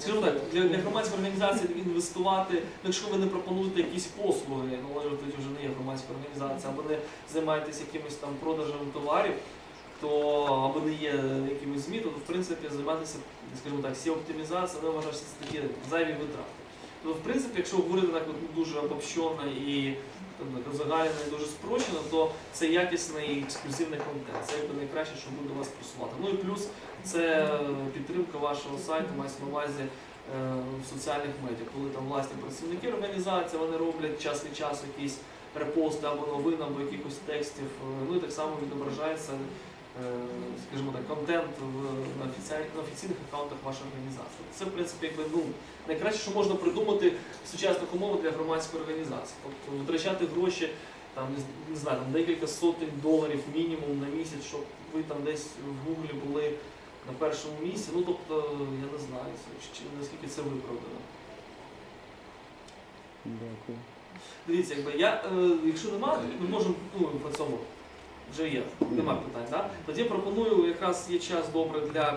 Скажімо так, для, для громадської організації інвестувати, ну, якщо ви не пропонуєте якісь послуги, ну вже не є громадська організація, або не займаєтесь якимось там продажем товарів, то або не є якимось ЗМІ, то в принципі займатися, скажімо так, всі оптимізація, не вважаю, такі зайві витрати. Тобто, в принципі, якщо говорити так от дуже обобщено і узагальнено і дуже спрощено, то це якісний ексклюзивний контент. Це найкраще, що буде вас просувати. Ну і плюс це підтримка вашого сайту, мається на увазі е, в соціальних медіа, коли там власні працівники організації вони роблять час від часу якісь репости або новин, або якихось текстів. е, Ну і так само відображається, е, скажімо так, контент в- на, офіційних аккаунтах вашої організації. Це, в принципі, якби ну найкраще, що можна придумати в сучасних умовах для громадської організації. Тобто витрачати гроші. Там не знаю, там декілька сотень доларів мінімум на місяць, щоб ви там десь в Гуглі були першому місці. Ну тобто, я не знаю, чи, наскільки це виправдано. Дякую. Дивіться, якби я, е, якщо немає, ми можемо ну, по цьому вже є, нема питань. Да? Тоді пропоную, якраз є час добре для